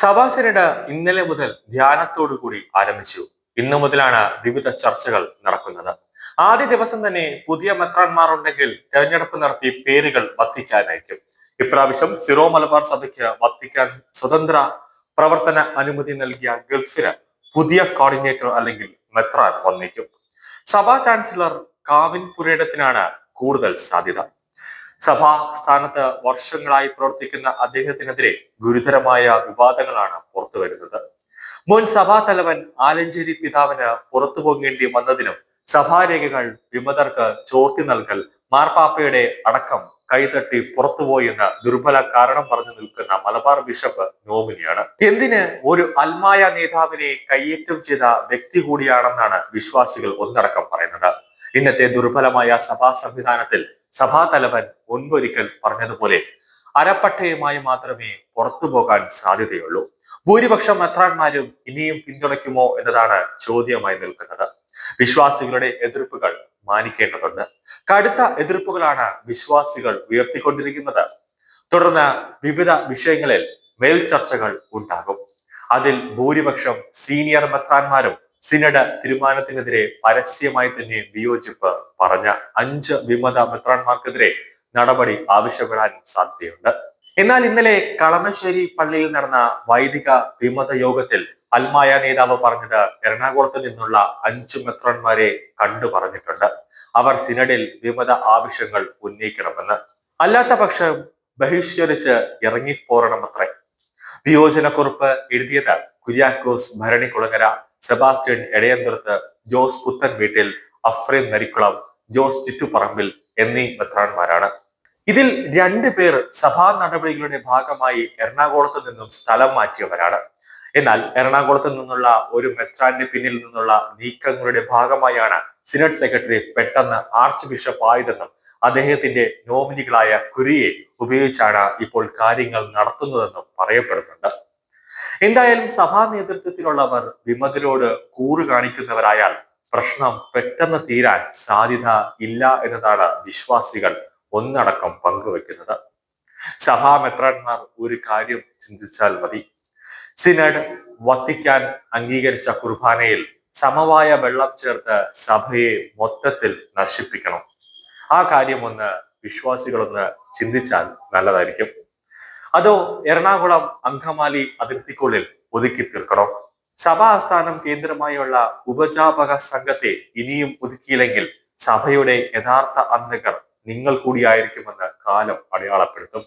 സഭാസിനഡ് ഇന്നലെ മുതൽ ധ്യാനത്തോടു കൂടി ആരംഭിച്ചു. ഇന്നു മുതലാണ് വിവിധ ചർച്ചകൾ നടക്കുന്നത്. ആദ്യ ദിവസം തന്നെ പുതിയ മെത്രാന്മാർ ഉണ്ടെങ്കിൽ തെരഞ്ഞെടുപ്പ് നടത്തി പേരുകൾ വത്തിക്കാനായിരിക്കും. ഇപ്രാവശ്യം സിറോ മലബാർ സഭയ്ക്ക് വത്തിക്കാൻ സ്വതന്ത്ര പ്രവർത്തന അനുമതി നൽകിയ ഗൾഫിന് പുതിയ കോർഡിനേറ്റർ അല്ലെങ്കിൽ മെത്രാൻ വന്നേക്കും സഭാ ചാൻസലർ കാവിൻ പുരേടത്തിനാണ് കൂടുതൽ സാധ്യത. സഭാ സ്ഥാനത്ത് വർഷങ്ങളായി പ്രവർത്തിക്കുന്ന അദ്ദേഹത്തിനെതിരെ ഗുരുതരമായ വിവാദങ്ങളാണ് പുറത്തുവരുന്നത് മുൻ സഭാ തലവൻ ആലഞ്ചേരി പിതാവിന് പുറത്തു പോകേണ്ടി വന്നതിനും സഭാരേഖകൾ വിമതർക്ക് ചോർത്തി നൽകൽ മാർപ്പാപ്പയുടെ അടക്കം കൈതട്ടി പുറത്തുപോയി എന്ന് ദുർബല കാരണം പറഞ്ഞു നിൽക്കുന്ന മലബാർ ബിഷപ്പ് നോമിനിയാണ്. എന്തിന് ഒരു അൽമായ നേതാവിനെ കയ്യേറ്റം ചെയ്ത വ്യക്തി കൂടിയാണെന്നാണ് വിശ്വാസികൾ ഒന്നടക്കം പറയുന്നത്. ഇന്നത്തെ ദുർബലമായ സഭാ സംവിധാനത്തിൽ സഭാ തലവൻ മുൻപൊരിക്കൽ പറഞ്ഞതുപോലെ അരപ്പട്ടയുമായി മാത്രമേ പുറത്തു പോകാൻ സാധ്യതയുള്ളൂ. ഭൂരിപക്ഷം മെത്രാന്മാരും ഇനിയും പിന്തുണയ്ക്കുമോ എന്നതാണ് ചോദ്യമായി നിൽക്കുന്നത്. വിശ്വാസികളുടെ എതിർപ്പുകൾ മാനിക്കേണ്ടതുണ്ട്. കടുത്ത എതിർപ്പുകളാണ് വിശ്വാസികൾ ഉയർത്തിക്കൊണ്ടിരിക്കുന്നത്. തുടർന്ന് വിവിധ വിഷയങ്ങളിൽ മേൽ ചർച്ചകൾ ഉണ്ടാകും. അതിൽ ഭൂരിപക്ഷം സീനിയർ മെത്രാന്മാരും സിനഡ് തീരുമാനത്തിനെതിരെ പരസ്യമായി തന്നെ വിയോജിപ്പ് പറഞ്ഞ അഞ്ച് വിമത മെത്രാന്മാർക്കെതിരെ നടപടി ആവശ്യപ്പെടാൻ സാധ്യതയുണ്ട്. എന്നാൽ ഇന്നലെ കളമശ്ശേരി പള്ളിയിൽ നടന്ന വൈദിക വിമത യോഗത്തിൽ അൽമായ നേതാവ് പറഞ്ഞത് എറണാകുളത്ത് നിന്നുള്ള അഞ്ച് മെത്രാന്മാരെ കണ്ടു പറഞ്ഞിട്ടുണ്ട്. അവർ സിനഡിൽ വിമത ആവശ്യങ്ങൾ ഉന്നയിക്കണമെന്ന്. അല്ലാത്ത പക്ഷം ബഹിഷ്കരിച്ച് ഇറങ്ങിപ്പോരണമത്രേ വിയോജനക്കുറിപ്പ് എഴുതിയത് കുര്യാക്കോസ് ഭരണിക്കുളങ്ങര സെബാസ്റ്റ്യൻ എടയന്തുരത്ത് ജോസ് പുത്തൻ വീട്ടിൽ അഫ്രീം നരിക്കുളം ജോസ് ചുറ്റുപറമ്പിൽ എന്നീ മെത്രാൻമാരാണ് ഇതിൽ രണ്ടു പേർ സഭാ നടപടികളുടെ ഭാഗമായി എറണാകുളത്ത് നിന്നും സ്ഥലം മാറ്റിയവരാണ്. എന്നാൽ എറണാകുളത്ത് നിന്നുള്ള ഒരു മെത്രാന്റെ പിന്നിൽ നിന്നുള്ള നീക്കങ്ങളുടെ ഭാഗമായാണ് സിനറ്റ് സെക്രട്ടറി പെട്ടെന്ന് ആർച്ച് ബിഷപ്പ് ആയതെന്നും അദ്ദേഹത്തിന്റെ നോമിനികളായ കുരിയെ ഉപയോഗിച്ചാണ് ഇപ്പോൾ കാര്യങ്ങൾ നടത്തുന്നതെന്നും പറയപ്പെടുന്നുണ്ട്. എന്തായാലും സഭാ നേതൃത്വത്തിലുള്ളവർ വിമതരോട് കൂറ് കാണിക്കുന്നവരായാൽ പ്രശ്നം പെട്ടെന്ന് തീരാൻ സാധ്യത ഇല്ല എന്നതാണ് വിശ്വാസികൾ ഒന്നടക്കം പങ്കുവെക്കുന്നത്. സഭാ മെത്രാന്മാർ ഒരു കാര്യം ചിന്തിച്ചാൽ മതി. സിനഡ് വത്തിക്കാൻ അംഗീകരിച്ച കുർബാനയിൽ സമവായ വെള്ളം ചേർത്ത് സഭയെ മൊത്തത്തിൽ നശിപ്പിക്കണം. ആ കാര്യം ഒന്ന് വിശ്വാസികളൊന്ന് ചിന്തിച്ചാൽ നല്ലതായിരിക്കും. അതോ എറണാകുളം അങ്കമാലി അതിർത്തിക്കുള്ളിൽ ഒതുക്കി തീർക്കണോ? സഭാ ആസ്ഥാനം കേന്ദ്രമായുള്ള ഉപജാപക സംഘത്തെ ഇനിയും ഒതുക്കിയില്ലെങ്കിൽ സഭയുടെ യഥാർത്ഥ അന്തകർ നിങ്ങൾ കൂടിയായിരിക്കുമെന്ന് കാലം അടയാളപ്പെടുത്തും.